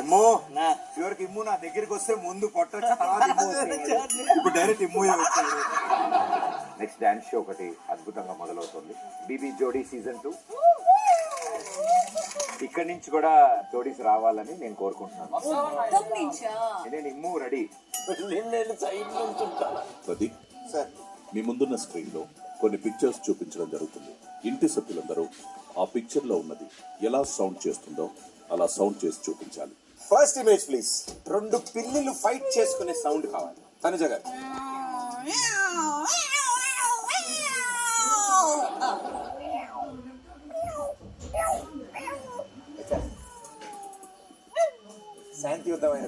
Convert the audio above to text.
ఇమ్మో నా చివరికి ఇమ్ము నా దగ్గరికి వస్తే ముందు పొట్ట వచ్చి తర్వాత. ఇప్పుడు డైరెక్ట్ ఇమ్ము వచ్చాడు నెక్స్ట్ డాన్స్ షో ఒకటి అద్భుతంగా మొదలవుతుంది. బీబీ జోడీ సీజన్ టూ ఇక్కడి నుంచి కూడా జోడీస్ రావాలని నేను కోరుకుంటున్నాను. నేను ఇమ్ము రెడీ ప్రదీప్ సార్. మీ ముందున్న స్క్రీన్లో కొన్ని పిక్చర్స్ చూపించడం జరుగుతుంది. ఇంటి సభ్యులందరూ ఆ పిక్చర్లో ఉన్నది ఎలా సౌండ్ చేస్తుందో అలా సౌండ్ చేసి చూపించాలి. ఫస్ట్ ఇమేజ్ ప్లీజ్ రెండు పిల్లిలు ఫైట్ చేసుకునే సౌండ్ కావాలి. తనుజ గారు. శాంతియుతమైన